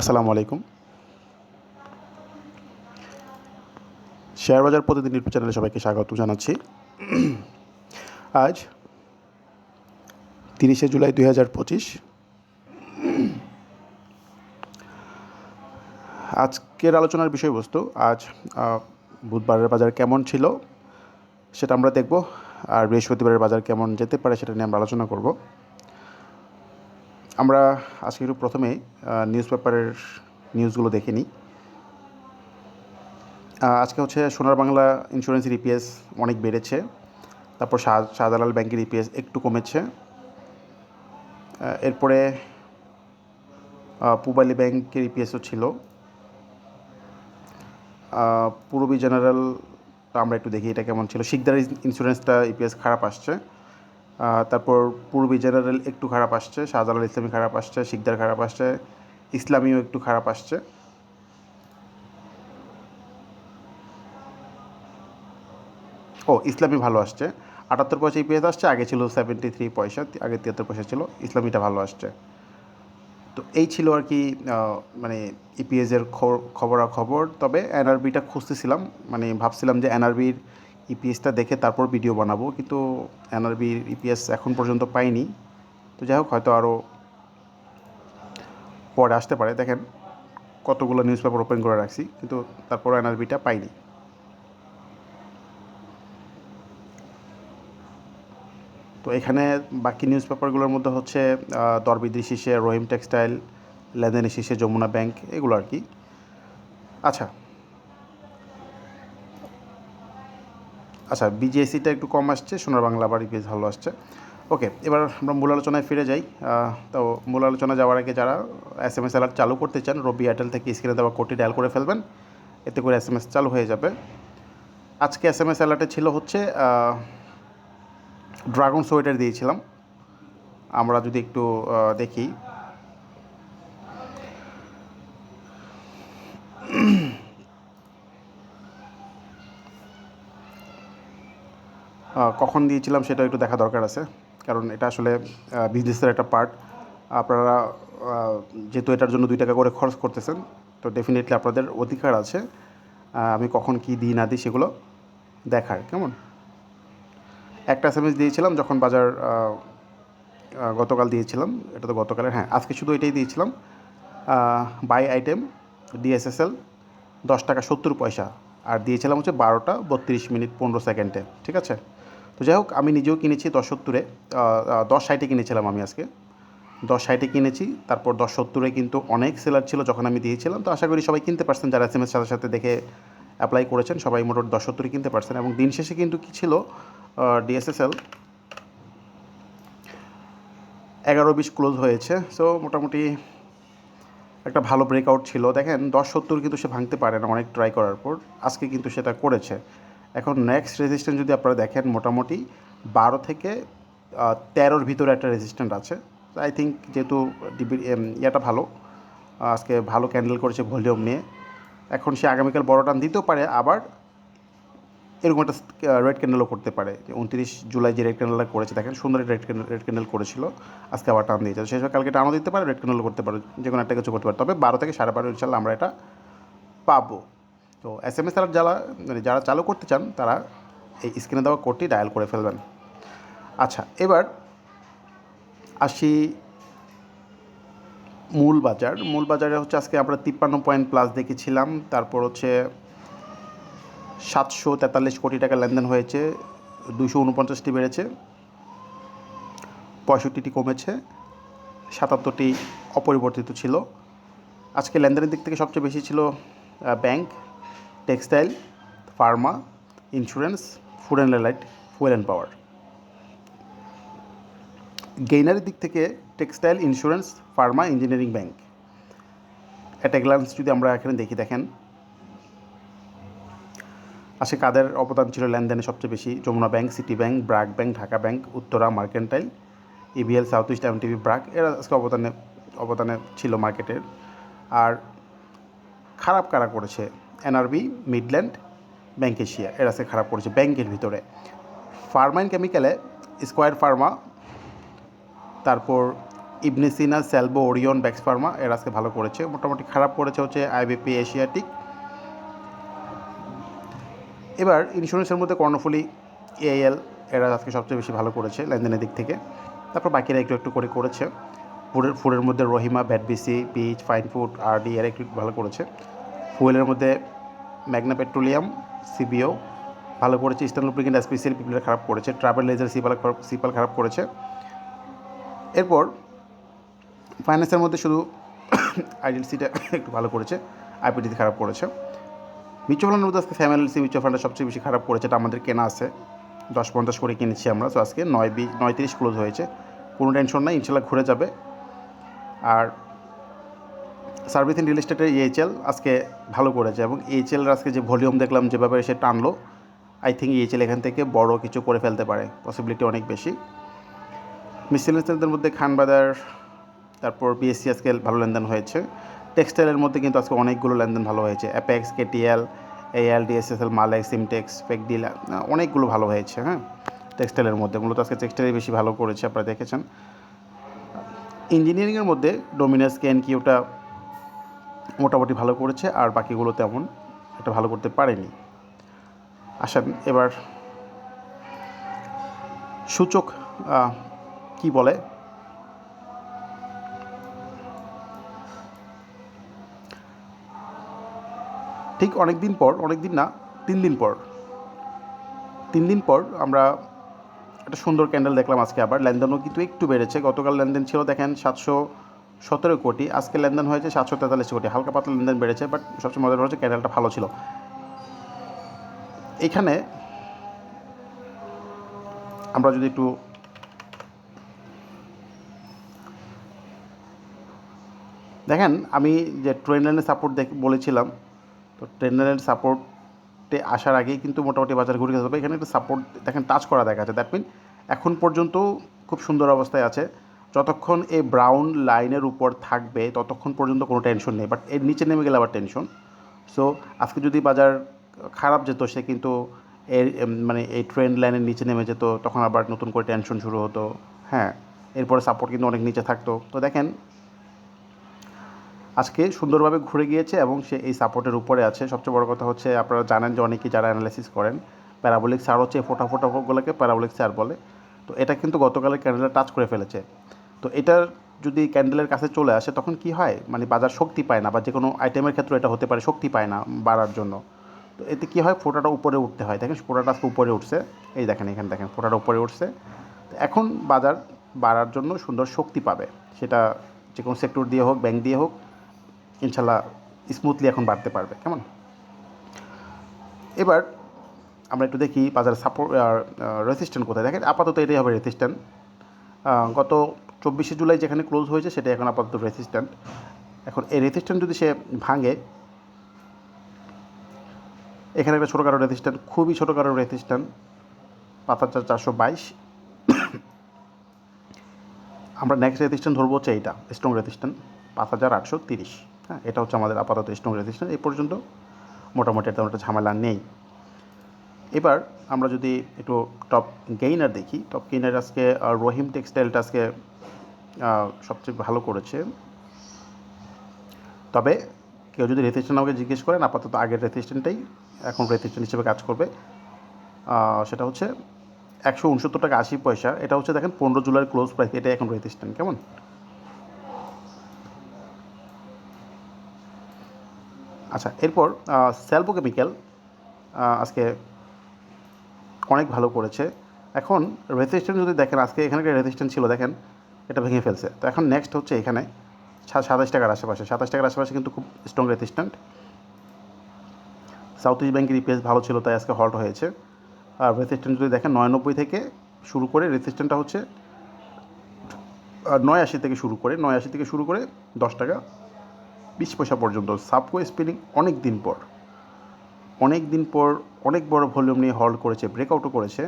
আসসালামু আলাইকুম। শেয়ার বাজার প্রতিদিন ইউটিউব চ্যানেলে সবাইকে স্বাগত জানাচ্ছি। আজ তিরিশে জুলাই দুই হাজার পঁচিশ। আজকের আলোচনার বিষয়বস্তু, আজ বুধবারের বাজার কেমন ছিল সেটা আমরা দেখব, আর বৃহস্পতিবারের বাজার কেমন যেতে পারে সেটা নিয়ে আমরা আলোচনা করব। আমরা আজকে একটু প্রথমেই নিউজ পেপারের নিউজগুলো দেখে নিই। আজকে হচ্ছে সোনার বাংলা ইন্স্যুরেন্সের ইপিএস অনেক বেড়েছে, তারপর শাহ, শাহজালাল ব্যাংকের ইপিএস একটু কমেছে। এরপরে পূবালী ব্যাংকের ইপিএসও ছিল। পূরবী জেনারেল, আমরা একটু দেখি এটা কেমন ছিল। শিকদার ইন্স্যুরেন্সটা ইপিএস খারাপ আসছে। তারপর পূর্বী জেনারেল একটু খারাপ আসছে, শাহজালাল ইসলামী খারাপ আসছে, শিকদার খারাপ আসছে, ইসলামীও একটু খারাপ আসছে। ও, ইসলামী ভালো আসছে। আটাত্তর পয়সা ইপিএস আসছে, আগে ছিল সেভেন্টি থ্রি পয়সা, আগে তিয়াত্তর পয়সা ছিল, ইসলামীটা ভালো আসছে। তো এই ছিল আর কি মানে ইপিএসের খবরাখবর। তবে এনআরবিটা খুঁজতেছিলাম মানে ভাবছিলাম যে এনআরবির ইপিএসটা দেখে তারপর ভিডিও বানাবো, কিন্তু এনআরবির ইপিএস এখন পর্যন্ত পাইনি। তো যাই হোক, হয়তো আরও পরে আসতে পারে। দেখেন কতগুলো নিউজ পেপার ওপেন করে রাখছি, কিন্তু তারপর এনআরবিটা পাইনি। তো এখানে বাকি নিউজ পেপারগুলোর মধ্যে হচ্ছে দরবিদ্রি শীর্ষে রহিম টেক্সটাইল লেনদেনের শীর্ষে যমুনা ব্যাংক, এগুলো আর কি। আচ্ছা আচ্ছা বিজিএসিটা একটু কম আসছে, সোনার বাংলা আবার বেশ ভালো আসছে। ওকে, এবার আমরা মূল আলোচনায় ফিরে যাই। তো মূল আলোচনা যাওয়ার আগে যারা এস এম এস অ্যালার্ট চালু করতে চান, রবি এয়ারটেল থেকে স্ক্রিনে দেওয়া কোডটি ডায়াল করে ফেলবেন। এতে করে এস এম এস চালু হয়ে যাবে। আজকে এস এম এস অ্যালার্টে ছিল হচ্ছে ড্রাগন সোয়েটার দিয়েছিলাম। আমরা যদি একটু দেখি। কখন দিয়েছিলাম সেটা একটু দেখা দরকার আছে। কারণ এটা আসলে বিজনেসের একটা পার্ট আপনারা যেহেতু এটার জন্য দুই টাকা করে খরচ করতেছেন, তো ডেফিনেটলি আপনাদের অধিকার আছে আমি কখন কি দিই, না দিই সেগুলো দেখার। কেমন? একটা এস এম এস দিয়েছিলাম যখন বাজার গতকাল দিয়েছিলাম। এটা তো গতকালের হ্যাঁ আজকে শুধু এটাই দিয়েছিলাম। বাই আইটেম ডিএসএসএল দশ টাকা সত্তর পয়সা। আর দিয়েছিলাম হচ্ছে বারোটা বত্রিশ মিনিট পনেরো সেকেন্ডে, ঠিক আছে? তো যাই হোক, আমি নিজেও কিনেছি দশ সত্তরে। দশ সাইটে কিনেছিলাম আমি আজকে। দশ সাইটে কিনেছি, তারপর দশ সত্তরে কিন্তু অনেক সেলার ছিল যখন আমি দিয়েছিলাম। তো আশা করি সবাই কিনতে পারছেন। যারা এস এম এস সাথে সাথে দেখে অ্যাপ্লাই করেছেন, সবাই মোটর দশ সত্তরে কিনতে পারছেন। এবং দিন শেষে কিন্তু কী ছিল ডিএসএসএল এগারো বিশ ক্লোজ হয়েছে। সো মোটামুটি একটা ভালো ব্রেকআউট ছিল। দেখেন, দশ সত্তর কিন্তু সে ভাঙতে পারে না অনেক ট্রাই করার পর। আজকে কিন্তু সেটা করেছে। এখন নেক্সট রেজিস্ট্যান্ট যদি আপনারা দেখেন মোটামুটি বারো থেকে তেরোর ভিতরে একটা রেজিস্ট্যান্ট আছে। আই থিঙ্ক যেহেতু ডিবি ইয়াটা ভালো, আজকে ভালো ক্যান্ডেল করেছে ভলিউম নিয়ে। এখন সে আগামীকাল বড় টান দিতেও পারে, আবার এরকম একটা রেড ক্যান্ডেলও করতে পারে। যে উনত্রিশ জুলাই যে রেড ক্যান্ডেলটা করেছে, দেখেন সুন্দর রেড ক্যান্ডেল রেড ক্যান্ডেল করেছিল, আজকে আবার টান দিয়েছে। সেই সময় কালকে টানও দিতে পারে রেড ক্যান্ডেলও করতে পারে যে কোনো একটা কিছু করতে পারে। তবে বারো থেকে সাড়ে বারো ইনশাল্লাহ আমরা এটা পাবো। তো এস এম এস যারা যারা মানে যারা চালু করতে চান, তারা এই স্ক্রিনে দেওয়া কোডটি ডায়াল করে ফেলবেন। আচ্ছা এবার আসি মূল বাজার। মূল বাজারে হচ্ছে আজকে আমরা তিপ্পান্ন পয়েন্ট প্লাস দেখেছিলাম। তারপর হচ্ছে সাতশো তেতাল্লিশ কোটি টাকা লেনদেন হয়েছে দুশো উনপঞ্চাশটি বেড়েছে, পঁয়ষট্টিটি কমেছে, সাতাত্তরটি অপরিবর্তিত ছিল। আজকে লেনদেনের দিক থেকে সবচেয়ে বেশি ছিল bank. Textile, pharma, insurance, food and light, fuel and power. গেইনারের দিক থেকে textile, insurance, pharma, engineering bank. At a glance যদি আমরা এখানে দেখি, দেখেন। আসে কাদের অবদান ছিল লেনদেনে সবচেয়ে বেশি? Jamuna bank City bank, BRAC bank, Dhaka bank, Uttara mercantile EBL South East MTB BRAC. এরা আজকে অবদানে অবদানে ছিল মার্কেটের। আর খারাপ কারা করেছে? NRB, Midland, bank Asia. এরা আজকে খারাপ করেছে ব্যাংকের ভিতরে। ফার্মা অ্যান্ড কেমিক্যালে, স্কোয়ার ফার্মা, তারপর ইবনে সিনা, সেলবো, ওরিয়ন, ব্যাক্স ফার্মা, এর আজকে ভালো করেছে। মোটামুটি খারাপ করেছে হচ্ছে আইবিপি, এশিয়াটিক। এবার ইন্স্যুরেন্সের মধ্যে কর্ণফুলি, এএল, এরা আজকে সবচেয়ে বেশি ভালো করেছে লেনদেনের দিক থেকে। তারপর বাকিরা একটু একটু করে করেছে। ফুডের ফুডের মধ্যে রহিমা ব্যাটবিসি বিচ ফাইন ফুড, আরডি, এরা একটু ভালো করেছে। ফুয়েলের মধ্যে ম্যাগনা পেট্রোলিয়াম, সিবিও ভালো করেছে। ইস্টার্ন লুপ্রিকেন্ট স্পেশাল পিপলের খারাপ করেছে। ট্রাভেল লেজার সিপাল সিপাল খারাপ করেছে। এরপর ফাইন্যান্সের মধ্যে শুধু আইডিএলসিটা একটু ভালো করেছে। আইপিডিসি খারাপ করেছে। মিউচুয়াল ফান্ডের মধ্যে আজকে ফ্যামিলি সি মিউচুয়াল ফান্ডটা সবচেয়ে বেশি খারাপ করেছে, এটা আমাদের কেনা আছে। দশ পঞ্চাশ করে কিনেছি আমরা। তো আজকে নয় বি নয় তিরিশ ক্লোজ হয়েছে। কোনো টেনশন নাই, ইনশাল্লাহ ঘুরে যাবে। আর সার্ভিস ইন রিয়েল এস্টেটের ইএইচএল আজকে ভালো করেছে এবং এইচএলের আজকে যে ভলিউম দেখলাম যেভাবে সে টানলো আই থিঙ্ক ইএইচএল এখান থেকে বড় কিছু করে ফেলতে পারে পসিবিলিটি অনেক বেশি। মিসেলেন্সের মধ্যে খানবাজার তারপর বিএসসি আজকে ভালো লেনদেন হয়েছে। টেক্সটাইলের মধ্যে কিন্তু আজকে অনেকগুলো লেনদেন ভালো হয়েছে। অ্যাপেক্স কেটিএল এএল ডিএসএসএল মালেক্স সিমটেক্স ফেকডিল অনেকগুলো ভালো হয়েছে হ্যাঁ? টেক্সটাইলের মধ্যে, মূলত আজকে টেক্সটাইল বেশি ভালো করেছে, আপনারা দেখেছেন। ইঞ্জিনিয়ারিংয়ের মধ্যে ডোমিনাস ক্যান কিউটা মোটামুটি ভালো করেছে, আর বাকিগুলো তেমন একটা ভালো করতে পারেনি। আসেন এবার সূচক কি বলে? ঠিক অনেক দিন পর অনেক দিন না, তিন দিন পর। তিন দিন পর আমরা একটা সুন্দর ক্যান্ডেল দেখলাম আজকে আবার। লেনদেনও কিন্তু একটু বেড়েছে। গতকাল লেনদেন ছিল, দেখেন, সাতশো সতেরো কোটি। আজকে লেনদেন হয়েছে সাতশো তেতাল্লিশ কোটি। হালকা পাতলা লেনদেন বেড়েছে বাট সবচেয়ে মজার হচ্ছে ক্যান্ডেলটা ভালো ছিল। এখানে আমরা যদি একটু দেখেন, আমি যে ট্রেন লাইনের সাপোর্ট দেখ, বলেছিলাম, তো ট্রেন লাইনের সাপোর্টে আসার আগেই কিন্তু মোটামুটি বাজার ঘুরে গেছে। এখানে একটা সাপোর্ট দেখেন টাচ করা দেখা যাচ্ছে। দ্যাট মিন এখন পর্যন্ত খুব সুন্দর অবস্থায় আছে। যতক্ষণ এই ব্রাউন লাইনের উপর থাকবে, ততক্ষণ পর্যন্ত কোনো টেনশন নেই বাট এর নিচে নেমে গেলে আবার টেনশন সো আজকে যদি বাজার খারাপ যেত, সে কিন্তু এর মানে এই ট্রেন্ড লাইনের নিচে নেমে যেত, তখন আবার নতুন করে টেনশন শুরু হতো। হ্যাঁ এরপরে সাপোর্ট কিন্তু অনেক নিচে থাকতো। তো দেখেন, আজকে সুন্দরভাবে ঘুরে গিয়েছে এবং সে এই সাপোর্টের উপরে আছে। সবচেয়ে বড় কথা হচ্ছে, আপনারা জানেন যে অনেকেই যারা অ্যানালাইসিস করেন প্যারাবলিক সার হচ্ছে ফোটা ফোটাগুলোকে প্যারাবলিক সার বলে। তো এটা কিন্তু গতকালের ক্যান্ডেলে টাচ করে ফেলেছে। তো এটার যদি ক্যান্ডেলের কাছে চলে আসে, তখন কি হয়? মানে বাজার শক্তি পায় না বা যে কোনো আইটেমের ক্ষেত্রে এটা হতে পারে, শক্তি পায় না বাড়ার জন্য। তো এতে কী হয়? ফোটাটা উপরে উঠতে হয়। দেখেন ফোটাটা আজকে উপরে উঠছে। এই দেখেন, এখানে দেখেন, ফোটাটা উপরে উঠছে। তো এখন বাজার বাড়ার জন্য সুন্দর শক্তি পাবে। সেটা যে কোনো সেক্টর দিয়ে হোক ব্যাংক দিয়ে হোক, ইনশাল্লাহ স্মুথলি এখন বাড়তে পারবে। কেমন? এবার আমরা একটু দেখি বাজার সাপোর্ট রেসিস্ট্যান্ট কোথায়? দেখেন আপাতত এটাই হবে রেসিস্ট্যান্ট গত চব্বিশে জুলাই যেখানে ক্লোজ হয়েছে সেটা এখন আপাতত রেসিস্ট্যান্ট এখন এই রেসিস্ট্যান্ট যদি সে ভাঙে, এখানে একটা ছোটোখাটো রেসিস্ট্যান্ট খুবই ছোটোখাটো রেসিস্ট্যান্ট পাঁচ হাজার চারশো বাইশ। আমরা নেক্সট রেজিস্ট্যান্ট ধরবো হচ্ছে এইটা স্ট্রং রেজিস্ট্যান্ট পাঁচ হাজার আটশো তিরিশ। হ্যাঁ এটা হচ্ছে আমাদের আপাতত স্ট্রং রেজিস্ট্যান্ট এই পর্যন্ত মোটামুটি তেমন একটা ঝামেলা নেই। এবার আমরা যদি একটু টপ গেইনার দেখি টপ গেইনার আজকে রহিম টেক্সটাইলটা আজকে সবচেয়ে ভালো করেছে। তবে কেউ যদি রেজিস্ট্যান্ট আমাকে জিজ্ঞেস করেন, আপাতত আগের রেজিস্ট্যান্টটাই এখন রেজিস্ট্যান্ট হিসেবে কাজ করবে। সেটা হচ্ছে একশো উনসত্তর টাকা আশি পয়সা। এটা হচ্ছে দেখেন পনেরো জুলাই ক্লোজ প্রাইস এটাই এখন রেজিস্ট্যান্ট কেমন? আচ্ছা এরপর সেলবো কেমিক্যাল আজকে অনেক ভালো করেছে। এখন রেজিস্ট্যান্ট যদি দেখেন, আজকে এখানে একটা ছিল, দেখেন। এটা ভেঙে ফেলছে। তো এখন নেক্সট হচ্ছে এখানে সাতাশ টাকার আশেপাশে। সাতাশ টাকার আশেপাশে কিন্তু খুব স্ট্রং রেজিস্ট্যান্ট সাউথ ইস্ট ব্যাংকের ইপিএস ভালো ছিল, তাই আজকে হল্ট হয়েছে। আর রেজিস্ট্যান্ট যদি দেখেন নয়ানব্বই থেকে শুরু করে রেজিস্ট্যান্টটা হচ্ছে নয় আশি থেকে শুরু করে, নয় আশি থেকে শুরু করে দশ টাকা, বিশ পয়সা পর্যন্ত। সাবকো স্পিনিং অনেক দিন পর, অনেক দিন পর অনেক বড় ভলিউম নিয়ে হল্ড করেছে ব্রেকআউটও করেছে।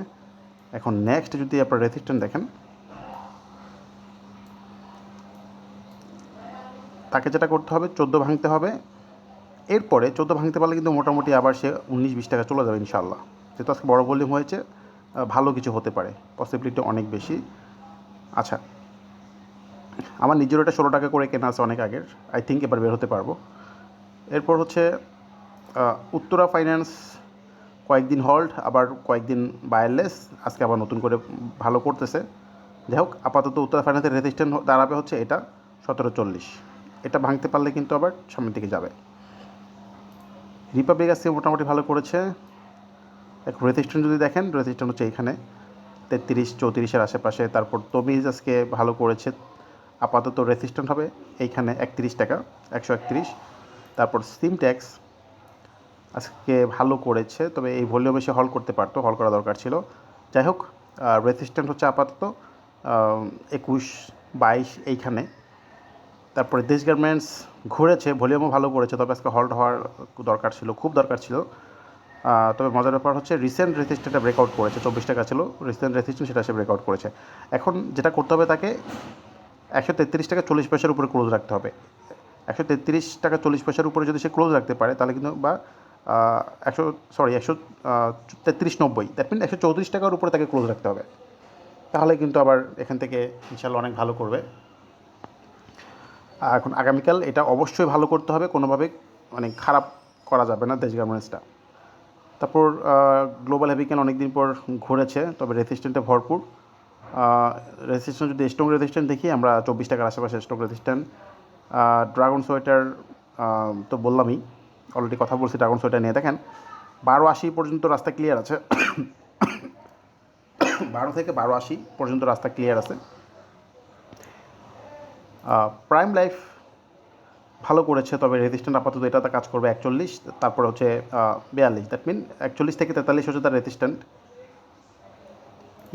এখন নেক্সট যদি আপনার রেজিস্ট্যান্ট দেখেন তাকে যেটা করতে হবে, চোদ্দ ভাঙতে হবে। এরপরে চোদ্দ ভাঙতে পারলে কিন্তু মোটামুটি আবার সে উনিশ বিশ টাকা চলে যাবে ইনশাল্লাহ যেহেতু আজকে বড় ভলিউম হয়েছে ভালো কিছু হতে পারে। পসিবিলিটি অনেক বেশি। আচ্ছা আমার নিজেরও এটা ষোলো টাকা করে কেনা আছে অনেক আগের। আই থিঙ্ক এবার বের হতে পারব। এরপর হচ্ছে উত্তরা ফাইন্যান্স কয়েকদিন হল্ড আবার কয়েকদিন বায়ারলেস আজকে আবার নতুন করে ভালো করতেছে। যাই হোক, আপাতত উত্তরা ফাইন্যান্সের রেজিস্ট্যান্ট দাঁড়াবে হচ্ছে এটা, সতেরো চল্লিশ। এটা ভাঙতে পারলে কিন্তু আবার সামনের দিকে যাবে। রিপাবলিক আজকে মোটামুটি ভালো করেছে। এক রেজিস্ট্যান্ট যদি দেখেন রেজিস্ট্যান্ট হচ্ছে এইখানে তেত্রিশ, চৌত্রিশের আশেপাশে। তারপর তমিজ আজকে ভালো করেছে। আপাতত রেজিস্ট্যান্ট হবে এইখানে একত্রিশ টাকা, একশো একত্রিশ। তারপর সিম ট্যাক্স আজকে ভালো করেছে, তবে এই ভলিউমে সে হল করতে পারতো হল করা দরকার ছিল। যাই হোক রেজিস্ট্যান্ট হচ্ছে আপাতত একুশ, বাইশ এইখানে। তারপরে দেশ গার্মেন্টস ঘুরেছে, ভলিউমও ভালো করেছে, তবে আজকে হল্ট হওয়ার দরকার ছিল, খুব দরকার ছিল। তবে মজার ব্যাপার হচ্ছে রিসেন্ট রেসিস্ট রেজিস্ট্যান্টটা ব্রেকআউট করেছে, চব্বিশ টাকা ছিল রিসেন্ট রেজিস্ট্যান্ট সেটা সে ব্রেকআউট করেছে। এখন যেটা করতে হবে তাকে একশো তেত্রিশ টাকা চল্লিশ পয়সার উপরে ক্লোজ রাখতে হবে। একশো তেত্রিশ টাকা চল্লিশ পয়সার উপরে যদি সে ক্লোজ রাখতে পারে, তাহলে কিন্তু বা একশো সরি একশো তেত্রিশ নব্বই দ্যাট মিন একশো চৌত্রিশ টাকার উপরে তাকে ক্লোজ রাখতে হবে। তাহলে কিন্তু আবার এখান থেকে ইনশাল্লাহ অনেক ভালো করবে। এখন আগামীকাল এটা অবশ্যই ভালো করতে হবে, কোনোভাবে মানে খারাপ করা যাবে না দেশ গার্মেন্টসটা। তারপর গ্লোবাল হ্যাভিকেন অনেক দিন পর ঘুরেছে, তবে রেজিস্ট্যান্টে ভরপুর। রেজিস্ট্যান্ট যদি স্ট্রং রেজিস্ট্যান্ট দেখি, আমরা চব্বিশ টাকার আশেপাশে স্ট্রং রেজিস্ট্যান্ট ড্রাগন সোয়েটার তো বললামই অলরেডি কথা বলছি ড্রাগন সোয়েটার নিয়ে। দেখেন, বারো আশি পর্যন্ত রাস্তা ক্লিয়ার আছে। বারো থেকে বারো আশি পর্যন্ত রাস্তা ক্লিয়ার আছে। প্রাইম লাইফ ভালো করেছে, তবে রেজিস্ট্যান্ট আপাতত এটাতে কাজ করবে একচল্লিশ, তারপর হচ্ছে বিয়াল্লিশ। দ্যাট মিন একচল্লিশ থেকে তেতাল্লিশ হচ্ছে তার রেজিস্ট্যান্ট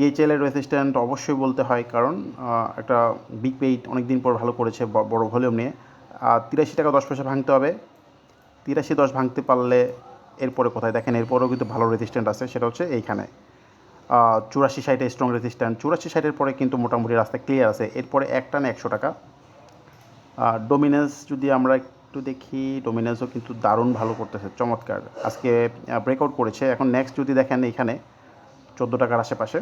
ইএইচএল এর রেজিস্ট্যান্ট অবশ্যই বলতে হয়, কারণ একটা বিগ পেইট অনেক দিন পর ভালো করেছে বড় ভলিউম নিয়ে। আর তিরাশি টাকা দশ পয়সা ভাঙতে হবে। তিরাশি দশ ভাঙতে পারলে এরপরে কোথায়? দেখেন, এরপরেও কিন্তু ভালো রেজিস্ট্যান্ট আছে, সেটা হচ্ছে এইখানে। চুরাশি সাইডে স্ট্রং রেজিস্ট্যান্ট চুরাশি সাইডের পরে কিন্তু মোটামুটি রাস্তা ক্লিয়ার আছে। এরপরে এক টানে একশো টাকা। ডোমিনেন্স যদি আমরা একটু দেখি ডোমিনেন্সও কিন্তু দারুণ ভালো করতেছে, চমৎকার। আজকে ব্রেকআউট করেছে। এখন নেক্সট যদি দেখেন এখানে, চোদ্দ টাকার আশেপাশে।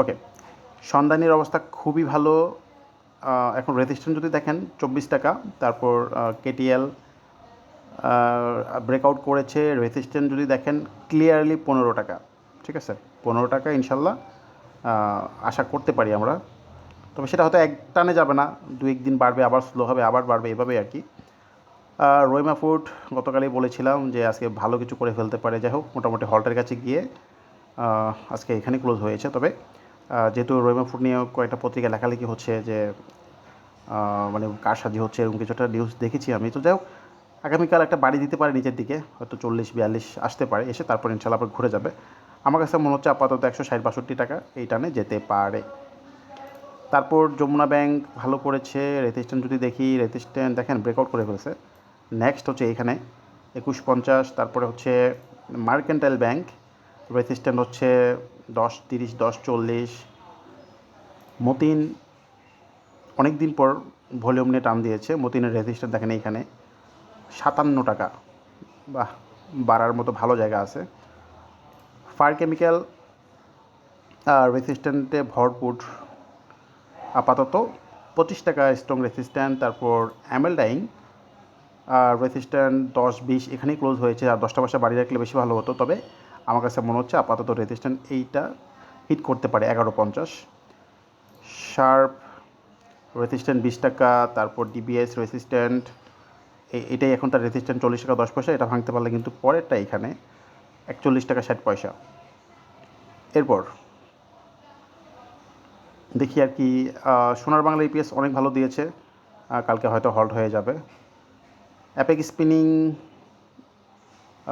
ওকে সন্ধানীর অবস্থা খুবই ভালো। এখন রেজিস্ট্যান্ট যদি দেখেন, চব্বিশ টাকা। তারপর কেটিএল ব্রেকআউট করেছে। রেজিস্ট্যান্ট যদি দেখেন ক্লিয়ারলি পনেরো টাকা। ঠিক আছে? পনেরো টাকা, ইনশাল্লাহ আশা করতে পারি আমরা। তবে সেটা হয়তো এক টানে যাবে না দু একদিন বাড়বে, আবার স্লো হবে, আবার বাড়বে, এভাবেই আর কি। রইমা ফুড, গতকালই বলেছিলাম যে আজকে ভালো কিছু করে ফেলতে পারে। যাই হোক, মোটামুটি হলটার কাছে গিয়ে আজকে এখানে ক্লোজ হয়েছে। তবে যেহেতু রইমা ফুড নিয়ে কয়েকটা পত্রিকা লেখালেখি হচ্ছে যে মানে কারসাজি হচ্ছে এরকম কিছু একটা নিউজ দেখেছি আমি। তো যাই হোক, আগামীকাল একটা বাড়ি দিতে পারে নিচের দিকে, হয়তো চল্লিশ বিয়াল্লিশ আসতে পারে। এসে তারপর ইনশাল্লাহ আবার ঘুরে যাবে। আমার কাছে মনে হচ্ছে আপাতত একশো ষাট বাষট্টি টাকা এই টানে যেতে পারে। তারপর যমুনা ব্যাংক ভালো করেছে রেজিস্ট্যান্ট যদি দেখি রেজিস্ট্যান্ট দেখেন ব্রেকআউট করে ফেলেছে। নেক্সট হচ্ছে এখানে একুশ পঞ্চাশ, তারপরে হচ্ছে মার্কেন্টাইল ব্যাংক রেজিস্ট্যান্ট হচ্ছে দশ, তিরিশ, দশ, চল্লিশ। মতিন অনেক দিন পর ভলিউম নিয়ে টান দিয়েছে, মতিনের রেজিস্ট্যান্ট দেখেন এইখানে। সাতান্ন টাকা, বাহ, বাড়ার মতো ভালো জায়গা আছে। ফায়ার কেমিক্যাল রেজিস্ট্যান্টে ভরপুর আপাতত পঁচিশ টাকা স্ট্রং রেসিস্ট্যান্ট তারপর অ্যামেল ডাইং আর রেসিস্ট্যান্ট দশ, বিশ, এখানেই ক্লোজ হয়েছে। আর দশটা পয়সা বাড়ি রাখলে বেশি ভালো হতো। তবে আমার কাছে মনে হচ্ছে আপাতত রেসিস্ট্যান্ট এইটা হিট করতে পারে, এগারো পঞ্চাশ। শার্প রেসিস্ট্যান্ট বিশ টাকা, তারপর ডিবিএস রেসিস্ট্যান্ট এটাই এখন তার রেসিস্ট্যান্ট চল্লিশ টাকা, দশ পয়সা, এটা ভাঙতে পারলে কিন্তু পরেরটা এখানে একচল্লিশ টাকা, ষাট পয়সা। এরপর দেখি আর কি সোনার বাংলা ইপিএস অনেক ভালো দিয়েছে কালকে হয়তো হল্ট হয়ে যাবে। অ্যাপেক স্পিনিং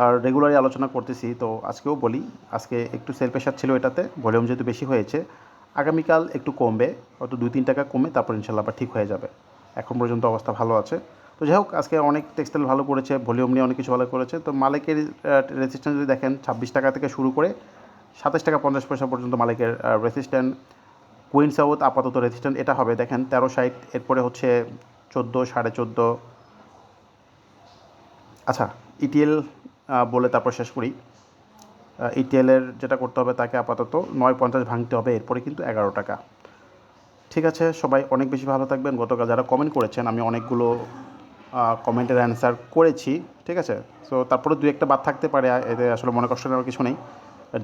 আর রেগুলারই আলোচনা করতেছি, তো আজকেও বলি, আজকে একটু সেল প্রেশার ছিল এটাতে ভলিউম যেহেতু বেশি হয়েছে, আগামীকাল একটু কমবে, হয়তো দুই তিন টাকা কমে, তারপর ইনশাল্লাহ আবার ঠিক হয়ে যাবে। এখন পর্যন্ত অবস্থা ভালো আছে। তো যাই হোক, আজকে অনেক টেক্সটাইল ভালো করেছে ভলিউম নিয়ে অনেক কিছু ভালো করেছে, তো মালিকের রেজিস্ট্যান্ট যদি দেখেন, ছাব্বিশ টাকা থেকে শুরু করে সাতাশ টাকা পঞ্চাশ পয়সা পর্যন্ত মালিকের রেজিস্ট্যান্ট কুইন সাউথ আপাতত রেজিস্ট্যান্ট এটা হবে। দেখেন, তেরো সাইট এরপরে হচ্ছে চোদ্দ, সাড়ে চোদ্দ। আচ্ছা ইটিএল বলে তারপর শেষ করি। ইটিএলের যেটা করতে হবে তাকে আপাতত নয় পঞ্চাশ ভাঙতে হবে, এরপরে কিন্তু এগারো টাকা। ঠিক আছে, সবাই অনেক বেশি ভালো থাকবেন। গতকাল যারা কমেন্ট করেছেন, আমি অনেকগুলো কমেন্টের অ্যান্সার করেছি। ঠিক আছে সো তারপরে দু একটা বাদ থাকতে পারে, এতে আসলে মনে কষ্ট নেওয়ার কিছু নেই।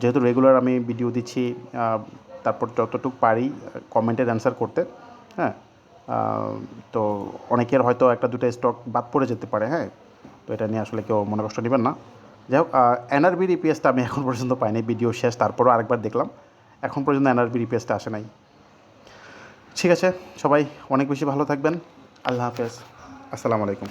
যেহেতু রেগুলার আমি ভিডিও দিচ্ছি তারপর যতটুকু পারি কমেন্টের অ্যান্সার করতে হ্যাঁ? তো অনেকের হয়তো একটা দুটো স্টক বাদ পড়ে যেতে পারে হ্যাঁ? তো এটা নিয়ে আসলে কেউ মনে কষ্ট নেবেন না। যাই হোক এনআরবি রিপিএসটা আমি এখন পর্যন্ত পাইনি ভিডিও শেষ, তারপরও আরেকবার দেখলাম। এখন পর্যন্ত এনআরবি রিপিএসটা আসে নাই। ঠিক আছে, সবাই অনেক বেশি ভালো থাকবেন। আল্লাহ হাফেজ। আসসালামু আলাইকুম।